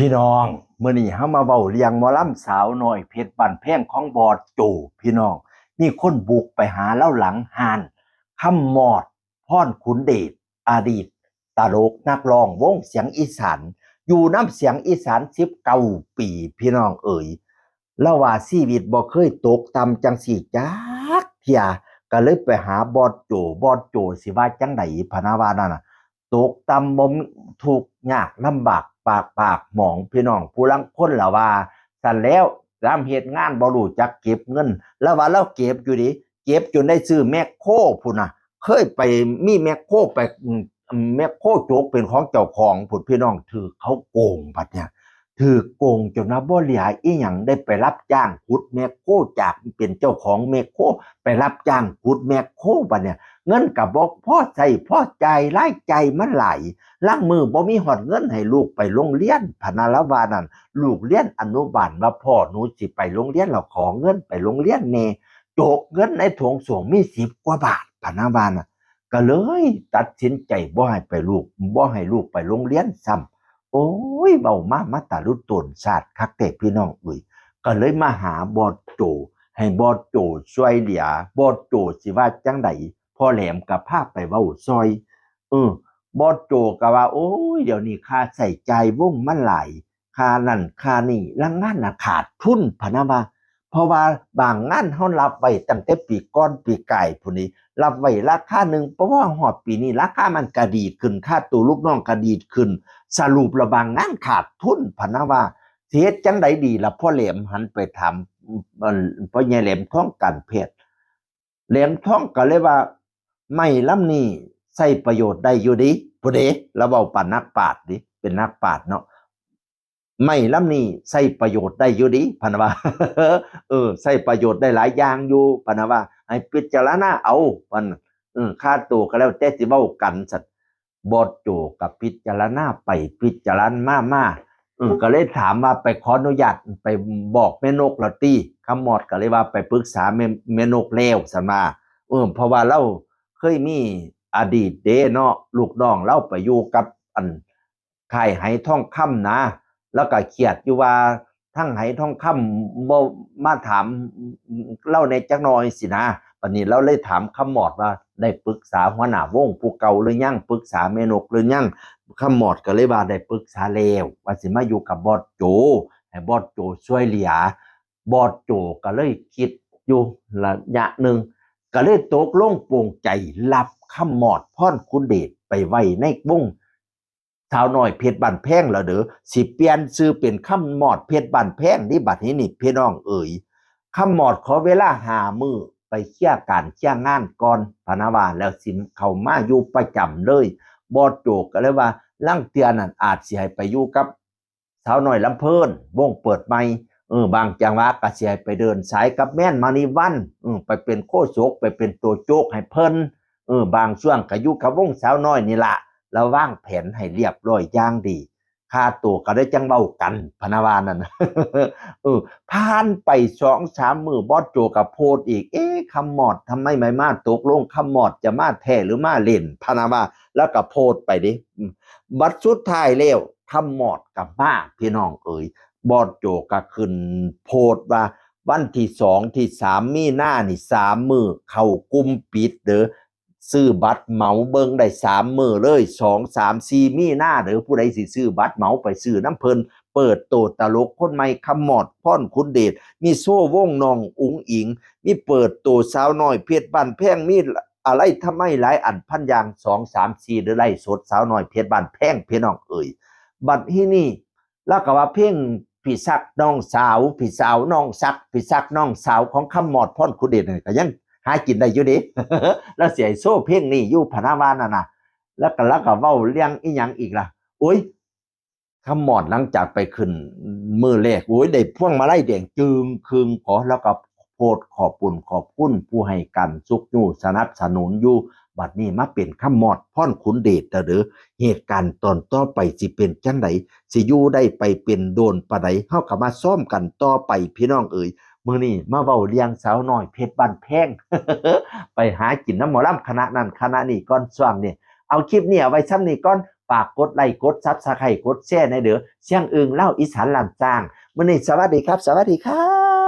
พี่น้องเมื้อนี้เฮามาเว้าเรียงมอลำสาวน้อยเพชรบ้านแพงของบอดโจพี่น้อง มีคนบุกไปหาเล่าหลังหานคำมอดพรขุนเดชอดีตตลกนักร้องวงเสียงอีสานอยู่น้ำเสียงอีสาน19ปีพี่น้องเอ๋ยแล้วว่าชีวิตบ่เคยตกต่ำจังสี่จักเที่ยก็เลยไปหาบอดโจบอดโจสิว่าจังไดพนาวานั่นน่ะตกต่ำบ่มทุกยากลำบาก ปากปากหมองพี่น้องผู้ลังคนละว่าสั่นแล้วรำเฮ็ดงานบรูจักเก็บเงิน แล้วว่าเราเก็บอยู่ดิเก็บจนได้ซื้อแมคโครพุ่นน่ะเคยไปมีแมคโครไปแมคโครโจกเป็นของเจ้าของพุ่นพี่น้องถือเขาโกงบัดเนี่ยถือโกงจนว่าบ่เหลืออีหยังได้ไปรับจ้างขุดแมคโครจากเป็นเจ้าของแมคโครไปรับจ้างขุดแมคโครบัดเนี่ย เงินกับบอกพ่อใจพ่อใจไล่ใจมันไหลล่างมือบ่มีหอดเงินให้ลูกไปโรงเรียนพนาละวานั่นลูกเรียนอนุบาลว่าพ่อหนูสิไปโรงเรียนเราขอเงินไปโรงเรียนเนโจกเงินในถุงส่วงมีสิบกว่าบาทพนาวาน่ะก็เลยตัดสินใจบ่ให้ไปลูกบ่ให้ลูกไปโรงเรียนซ้ำโอ้ยเบามามาตาลุตนศาสตร์คักแต่พี่น้องเอ้ยก็เลยมาหาบอดโจให้บอดโจช่วยเหลือบอดโจสิว่าจังได พ่อแหลมกับพาพไปเว้าซอย เออบอดโจก็ว่า โอ้ยเดี๋ยวนี้ค่าใส่ใจว่งมันไหลค่านั่นค่านี่แล้วงานน่ะขาดทุนพนะว่าเพราะว่าบางงานเฮารับไว้ตั้งแต่ปีก่อนปีไก่พุ่นนี้รับไว้ราคาหนึ่งเพราะว่าหอดปีนี้ราคามันกระดีดขึ้นค่าตัวลูกน้องกระดีดขึ้น สรุประบางงานขาดทุนพนะว่าเสียจังใดดีล่ะพ่อแหลมหันไปถามเอิ่นพ่อใหญ่แหลมท้องกันเพชรแหลมท้องก็เลยว่า ไม่ลำนี้ใช้ประโยชน์ได้อยู่ดิผู้เดเราเว้าปานนักปาชญ์ดิเป็นนักปาชญ์เนาะไม่ลำนี้ใช้ประโยชน์ได้อยู่ดิพะนว่าเออใช้ประโยชน์ได้หลายอย่างอยู่พะนว่าให้พิจารณาเอามันเออค่าตัวก็แล้วแต่สิเว้ากันสัตว์บอดโจกับพิจารณาไปพิจารณามามาเออก็เลยถามว่าไปขออนุญาตไปบอกแม่นกละตี้คำหมอดก็เลยว่าไปปรึกษาแม่แม่นกแล้วสันมาเออเพราะว่าเรา เคยมีอดีตเดเนาะลูกน้องเราไปอยู่กับอันค่ายไหทองคำนะ แล้วก็เขียดอยู่ว่าทั้งไหทองคำบ่มาถามเล่าในจักน่อยสินะวันนี้เราเลยถามคำหมอดว่าได้ปรึกษาหัวหน้าวงผู้เก่าหรือยังปรึกษาเมนกหรือยังคำหมอดก็เลยว่าได้ปรึกษาแล้วว่าสิมาอยู่กับบอดโจให้บอดโจช่วยเหลือบอดโจก็เลยคิดอยู่ระยะหนึ่ง ก็เลยตกลงโปร่งใจรับคำหมอดพ่อนคุณเดชไปไว้ในวงสาวน้อยเพชรบันแพงแล้วเด้อสิเปลี่ยนชื่อเป็นคำหมอดเพชรบันแพงนี่บัดนี้นี่พี่น้องเอ๋ยคำหมอดขอเวลาหามือไปเคลียการเคลียงานก่อนพนาวาแล้วสิเข้ามาอยู่ประจำเลย บอดโจกก็เลยว่า ลังเตียนั่นอาจสิให้ไปอยู่กับสาวน้อยลำเพิ่นวงเปิดใหม่ เออบางจังหวะก็สิให้ไปเดินสายกับแม่นมานีวันเออไปเป็นโคโศกไปเป็นตัวโจกให้เพิ่นเออบางช่วงก็อยู่กับวงสาวน้อยนี่ละแล้ววางแผนให้เรียบร้อยอย่างดีค่าตัวก็ได้จังเบากันพนาวานั่นเออผ่านไปสองสามมือบอสโจกับโพดอีก เอ๊ะคำหมอดทำไมไม่มาตกลงคำหมอดจะมาแท้หรือมาเล่นพนาวาแล้วก็โพดไปดิบัดสุดท้ายแล้วคำหมอดกับมาพี่น้องเอ๋ย บอสโจก็ขึ้นโพดว่าวันที่สองที่สามมีหน้านี่สามมือเข้ากุมปิดเด้อซื้อบัตรเหมาเบิงได้สามมือเลยสองสามสี่มีหน้าหรือผู้ใดสิซื้อบัตรเหมาไปซื้อน้ำเพลินเปิดโตตลกคนใหม่คำหมอดพ่อนคุณเดชมีโซ่วงนองอุงอิง มีเปิดโตสาวน้อยเพชรบ้านแพงมีอะไรทำไมหลายอันพันยางสองสามสี่หรือไรสดสาวน้อยเพชรบ้านแพงเพี่น้องเอ่ยบัตรที่นี่แล้วก็ว่าเพ่ง พี่ซักน้องสาวพี่สาวน้องซักพี่ซักน้องสาวของคำหมอดพ่อนคุณเดชนี่ก็ยังหากินได้อยู่ดิแล้วเสียโซ่เพ่งนี่อยู่พนาวาน่ะนะแล้วก็แล้วก็เว้าเลี้ยงอีหยังอีกล่ะโอ้ยคำหมอดหลังจากไปขึ้นมือแรกโอ้ยได้พ่วงมาไล่เด่งจึงคืงขอแล้วก็ โพดขอบปุ่นขอบคุณผู้ให้กันสุกอยู่สนับสนุนอยู่บัดนี้มาเป็นคำหมอดพ่อนขุนเดชเด้อเหตุการณ์ตอนต่อไปสิเป็นจังไดสิอยู่ได้ไปเป็นโดนปะใดเฮาก็มาซ่อมกันต่อไปพี่น้องเอ๋ยมื่อนี้มาเว้าเลี้ยงสาวน้อยเพชรบ้านแพงไปหากินน้ำหมอลำคณะนั้นคณะนี้ก่อนช่วงนี้เอาคลิปเนี้เอาไว้ซ้ำนี้ก่อนฝากกดไลค์กดซับสไครต์กดแชร์ในเด้อเสียงอึงเล่าอีสานลำจางมื้อนี้สวัสดีครับ สวัสดีครับ